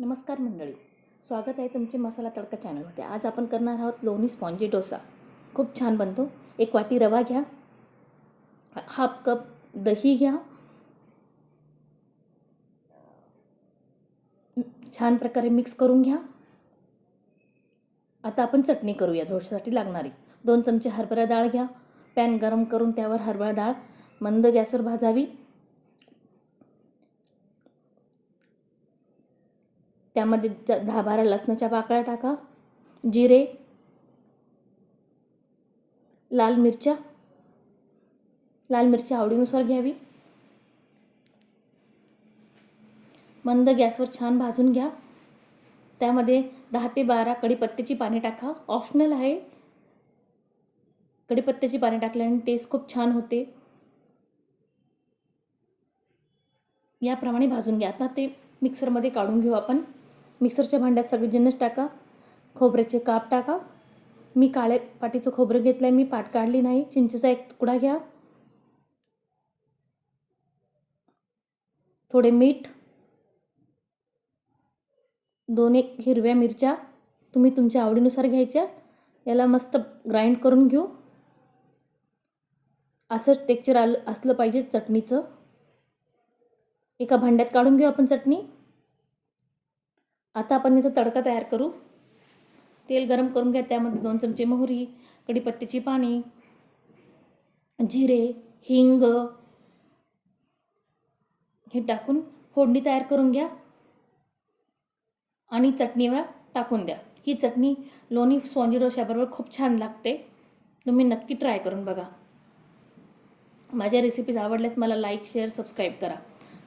नमस्कार मंडळी. स्वागत आहे तुमचे मसाला तडका चॅनलमध्ये. आज आपण करणार आहोत लोणी स्पॉन्जी डोसा. खूप छान बनतो. एक वाटी रवा घ्या. हाफ कप दही घ्या. छान प्रकारे मिक्स करून घ्या. आता आपण चटणी करूया डोशासाठी लागणारी. दोन चमचे हरभरा डाळ घ्या. पॅन गरम करून त्यावर हरभरा डाळ मंद गॅसवर भाजावी. त्यामध्ये दहा बारा लसणाच्या पाकळ्या टाका. जिरे लाल मिरच्या. लाल मिरची आवडीनुसार घ्यावी. मंद गॅसवर छान भाजून घ्या. त्यामध्ये दहा ते बारा कढीपत्त्याची पाने टाका. ऑप्शनल आहे. कढीपत्त्याची पाने टाकल्याने टेस्ट खूप छान होते. याप्रमाणे भाजून घ्या. आता ते मिक्सरमध्ये काढून घेऊ आपण. मिक्सरच्या भांड्यात सगळे जिन्नस टाका खोबऱ्याचे काप टाका. मी काळे पाटीचं खोबरं घेतलं आहे मी पाट काढली नाही. चिंचेचा एक तुकडा घ्या. थोडे मीठ. दोन एक हिरव्या मिरच्या तुम्ही तुमच्या आवडीनुसार घ्यायच्या. याला मस्त ग्राइंड करून घेऊ. असं टेक्चर आलं असलं पाहिजे चटणीचं. एका भांड्यात काढून घेऊ आपण चटणी. आता आपण इथं तडका तयार करू. तेल गरम करून घ्या. त्यामध्ये दोन चमचे मोहरी कढीपत्त्याची पाणी जिरे हिंग हे टाकून फोडणी तयार करून घ्या. आणि चटणीवर टाकून द्या. ही चटणी लोणी स्पॉन्जी डोश्याबरोबर खूप छान लागते. तुम्ही नक्की ट्राय करून बघा. माझ्या रेसिपीज आवडल्यास मला लाईक शेअर सबस्क्राईब करा.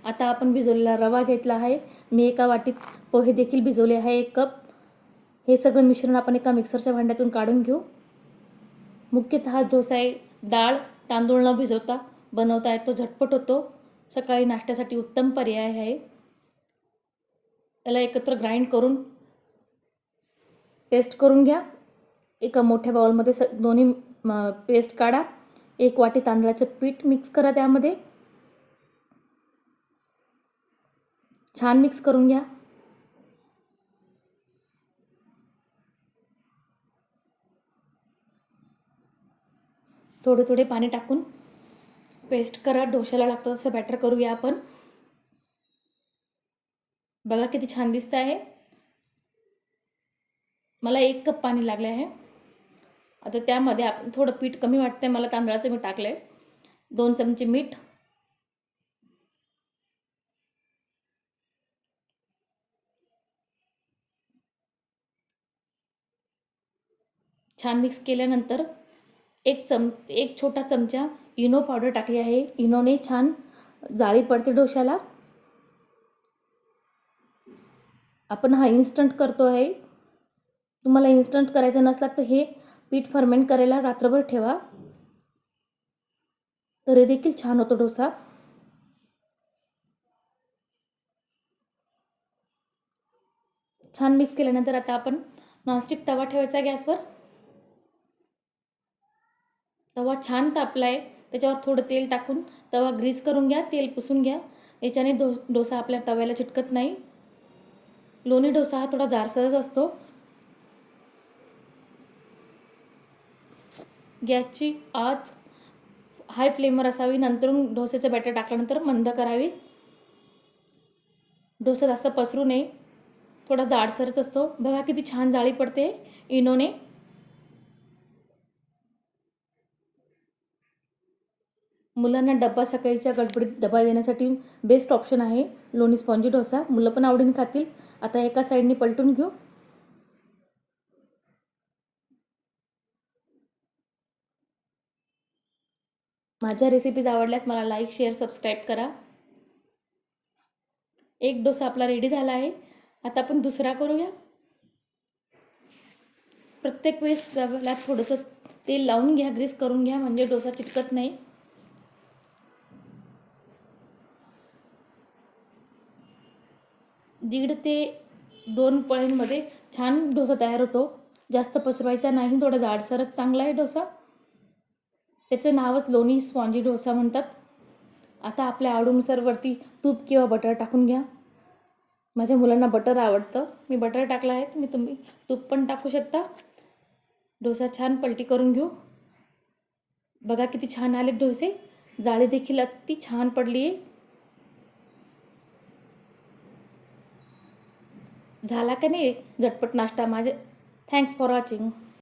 आता आपण भिजवलेला रवा घेतला आहे. मी एका वाटीत पोहे देखील भिजवले आहे एक कप. हे सगळं मिश्रण आपण एका मिक्सरच्या भांड्यातून काढून घेऊ. मुख्यतः डोसा आहे डाळ तांदूळ न भिजवता बनवता येतो झटपट होतो. सकाळी नाश्त्यासाठी उत्तम पर्याय आहे. याला एकत्र ग्राइंड करून पेस्ट करून घ्या. एका मोठ्या बाउलमध्ये स दोन्ही पेस्ट काढा. एक वाटी तांदळाचं पीठ मिक्स करा त्यामध्ये. छान मिक्स करून घ्या. थोडे थोडे पाणी टाकून पेस्ट करा. डोश्याला लागतं तसं बॅटर करूया आपण. बघा किती छान दिसतं आहे. मला एक कप पाणी लागले आहे. आता त्यामध्ये आपण थोडं पीठ कमी वाटतं आहे मला तांदळाचं मी टाकलं आहे दोन चमचे मीठ. छान मिक्स केल्यानंतर एक चम एक छोटा चमचा इनो पावडर टाकली आहे. इनोने छान जाळी पडते डोश्याला. आपण हा इन्स्टंट करतो आहे. तुम्हाला इन्स्टंट करायचं नसला तर हे पीठ फर्मेंट करायला रात्रभर ठेवा. तरी देखील छान होतो डोसा. छान मिक्स केल्यानंतर आता आपण नॉनस्टिक तवा ठेवायचा गॅसवर. तवा छान तापला आहे त्याच्यावर थोडं तेल टाकून तवा ग्रीस करून घ्या तेल पुसून घ्या. याच्याने डो डोसा आपल्या तव्याला चिटकत नाही. लोणी डोसा हा थोडा जारसरच असतो. गॅसची आच हाय फ्लेमवर असावी नंतरून डोसेचं बॅटर टाकल्यानंतर मंद करावी. डोसा जास्त पसरू नये. थोडा जाडसरच असतो. बघा किती छान जाळी पडते इनोने. मुलांना डब्बा सकाळीच्या गडबडीत डबा देण्यासाठी बेस्ट ऑप्शन आहे लोणी स्पॉन्जी डोसा. मुलं पण आवडीने खातील. आता एका साईडने पलटून घेऊ. माझ्या रेसिपीज आवडल्यास मला लाईक शेअर सबस्क्राईब करा. एक डोसा आपला रेडी झाला आहे. आता आपण दुसरा करूया. प्रत्येक वेळेस थोडंसं तेल लावून घ्या ग्रीस करून घ्या म्हणजे डोसा चिटकत नाही. दीड ते दोन पळींमध्ये छान डोसा तयार होतो. जास्त पसरवायचा नाही थोडा जाडसरच चांगला आहे डोसा. त्याचं नावच लोणी स्पॉन्जी डोसा म्हणतात. आता आपल्या आवडीनुसार वरती तूप किंवा बटर टाकून घ्या. माझ्या मुलांना बटर आवडतं. मी बटर टाकलं आहे मी तुम्ही तूप पण टाकू शकता. डोसा छान पलटी करून घेऊ. बघा किती छान आले डोसे. जाळी देखील अति छान पडली आहे झाला का नाही? झटपट नाश्ता माझे. Thanks for watching